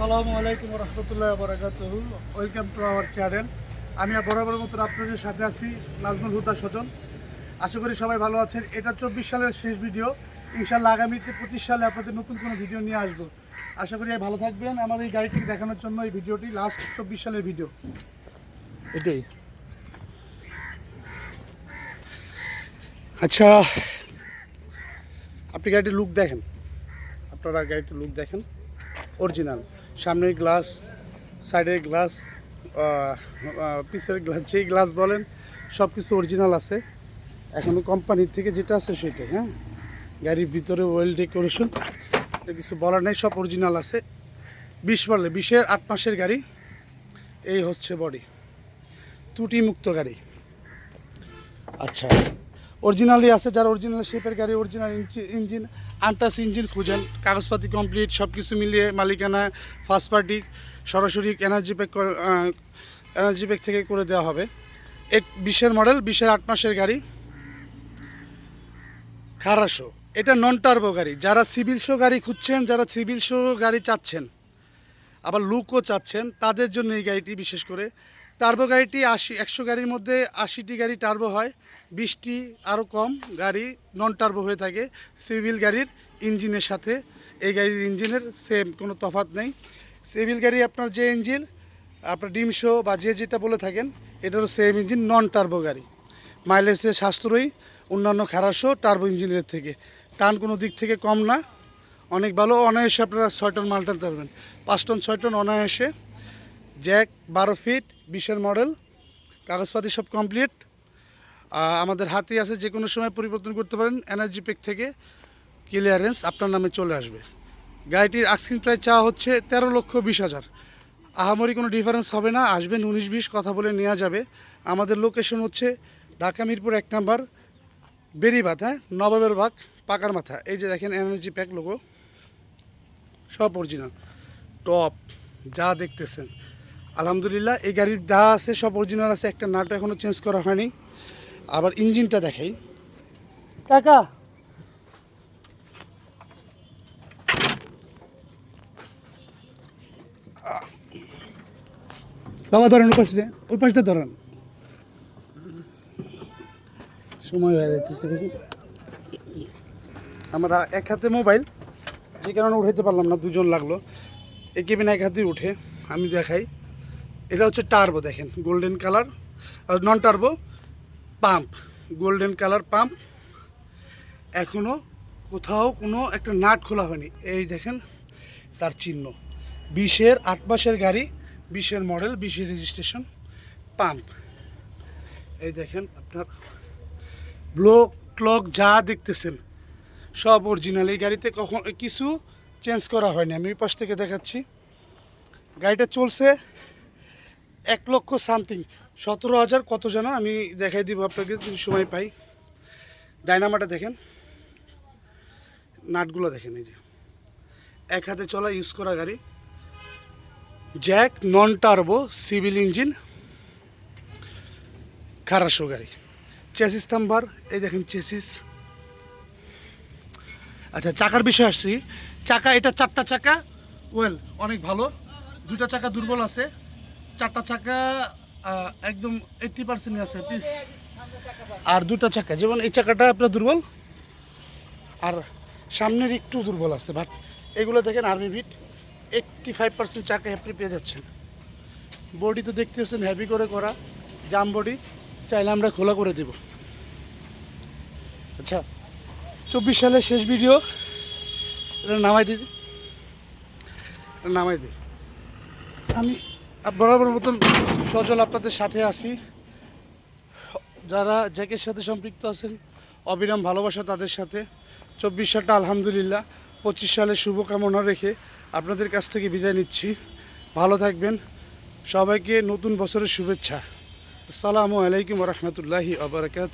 আসসালামু আলাইকুম রহমতুল্লাহ বরাকাত ওয়েলকাম টু আওয়ার চ্যানেল আমি বরাবর মতন আপনাদের সাথে আছি নাজমুল হুদা সজন আশা করি সবাই ভালো আছেন। এটা চব্বিশ সালের শেষ ভিডিও ইনশাল্লাহ আগামীতে পঁচিশ সালে আপনাদের নতুন কোনো ভিডিও নিয়ে আসব। আশা করি ভালো থাকবেন। আমার এই গাড়িটি দেখানোর জন্য এই ভিডিওটি লাস্ট চব্বিশ সালের ভিডিও এটাই। আচ্ছা আপনি গাড়িটির লুক দেখেন। আপনারা গাড়িটির লুক দেখেন। অরিজিনাল সামনের গ্লাস, সাইডের গ্লাস পিসের গ্লাস, যেই গ্লাস বলেন সব কিছু অরিজিনাল আছে এখনও কোম্পানির থেকে যেটা আছে সেটাই হ্যাঁ? গাড়ির ভিতরে ওয়েল ডেকোরেশন কিছু বলার নেই, সব অরিজিনাল আছে। বিশ বলে, বিশের আট মাসের গাড়ি, এই হচ্ছে বডি ত্রুটি মুক্ত গাড়ি। আচ্ছা অরিজিনালি আছে, যারা অরিজিনাল শেপের গাড়ি অরিজিনাল ইঞ্জিন আনটাস ইঞ্জিন খুঁজেন, কাগজপাতি কমপ্লিট সব কিছু মিলিয়ে মালিকানা ফার্স্ট পার্টি সরাসরি এনার্জি প্যাক এনার্জি প্যাক থেকে করে দেওয়া হবে। এক বিশের মডেল বিশের আট মাসের গাড়ি। খারাসো এটা নন টার্বো গাড়ি। যারা সিভিল শো গাড়ি খুঁজছেন, যারা সিভিল শো গাড়ি চাচ্ছেন, আবার লুকও চাচ্ছেন, তাদের জন্য এই গাড়িটি বিশেষ করে টার্বো গাড়িটি আশি, একশো গাড়ির মধ্যে আশিটি গাড়ি টার্বো হয়, বিশটি আরও কম গাড়ি নন টার্বো হয়ে থাকে। সিভিল গাড়ির ইঞ্জিনের সাথে, এই গাড়ির ইঞ্জিনের সেম কোনো তফাৎ নেই। সিভিল গাড়ি আপনার যে ইঞ্জিন, আপনার ডিমশো বা যে যেটা বলে থাকেন, এটারও সেম ইঞ্জিন নন টার্বো গাড়ি। মাইলেজে সাশ্রয়ী, অন্যান্য খারাসও টার্বো ইঞ্জিনের থেকে। টান কোনো দিক থেকে কম না। অনেক ভালো, অনায়াসে আপনারা ছয় টন মাল টানতে পারবেন। পাঁচ টন, ছয় টন অনায়াসে জ্যাক বারো ফিট বিশের মডেল, কাগজপাতি সব কমপ্লিট আমাদের হাতে আছে যে কোনো সময় পরিবর্তন করতে পারেন এনার্জি পেক থেকে ক্লিয়ারেন্স আপনার নামে চলে আসবে। গাড়িটির আস্কিং প্রাইস চাওয়া হচ্ছে তেরো লক্ষ বিশ হাজার। আহামরি কোনো ডিফারেন্স হবে না, আসবেন উনিশ বিশ, কথা বলে নেওয়া যাবে। আমাদের লোকেশন হচ্ছে ঢাকা মিরপুর এক নাম্বার বেরিবাদ হ্যাঁ? নবাবের বাগ পাকার মাথা। এই যে দেখেন এনার্জি প্যাক লোগো সব অরিজিনাল টপ যা দেখতেছেন। আলহামদুলিল্লাহ, এই গাড়ির যা আছে সব অরিজিনাল আছে, একটা নাট এখনও চেঞ্জ করা হয়নি। আবার ইঞ্জিনটা দেখাই। কাকা! বাবা, ধরেন ওই পাশে ওই পাশটা ধরেন। সময় হয়ে যাচ্ছে আমরা এক হাতে মোবাইল, যে কারণে উঠাইতে পারলাম না, দুজন লাগল। এই কেবিন এক হাতেই উঠে, আমি দেখাই। এটা হচ্ছে টার্বো দেখেন গোল্ডেন কালার আর non turbo pump golden colour pump এখনও কোথাও কোনো একটা নাট খোলা হয়নি। এই দেখেন তার চিহ্ন। বিশের আট মাসের গাড়ি, বিশের মডেল বিশের রেজিস্ট্রেশন পাম্প এই দেখেন আপনার ব্লক ক্লক যা দেখতেছেন, সব অরিজিনাল এই গাড়িতে কখন কিছু চেঞ্জ করা হয়নি। আমি পাশ থেকে দেখাচ্ছি। গাড়িটা চলছে এক লক্ষ সামথিং। সতেরো হাজার কত যেন, আমি দেখাই দিব আপনাকে, যদি সময় পাই। ডাইনামাটা দেখেন। নাটগুলো দেখেন এই যে। এক হাতে চলা ইউজ করা গাড়ি। Jack non turbo civil engine. খারাসো গাড়ি। চেসিস নাম্বার এই দেখেন চেসিস। আচ্ছা চাকার বিষয়ে আসছি। চাকা, এটা চারটা চাকা। ওয়েল, অনেক ভালো। দুটা চাকা দুর্বল আছে। চারটা চাকা একদম এইট্টি পার্সেন্ট আছে পিস- আর দুটা চাকা, যেমন এই চাকাটা আপনার দুর্বল, আর সামনের একটু দুর্বল আছে বাট এগুলো দেখেন আর্মি বিট এইট্টি ফাইভ পার্সেন্ট চাকা আপনি পেয়ে যাচ্ছেন। বডি তো দেখতে পাচ্ছেন হ্যাভি করে করা জাম বডি চাইলে আমরা খোলা করে দেব। আচ্ছা চব্বিশ সালের শেষ ভিডিও এটা নামাই এটা নামাই দিই। আমি বরাবর মতন সজল আপনাদের সাথে আছি। যারা জ্যাকের সাথে সম্পৃক্ত আছেন, অবিরাম ভালোবাসা তাদের সাথে। চব্বিশ সালটা আলহামদুলিল্লাহ, পঁচিশ সালের শুভকামনা রেখে আপনাদের কাছ থেকে বিদায় নিচ্ছি। ভালো থাকবেন। সবাইকে নতুন বছরের শুভেচ্ছা। আসসালামু আলাইকুম রহমতুল্লাহি আবরকাত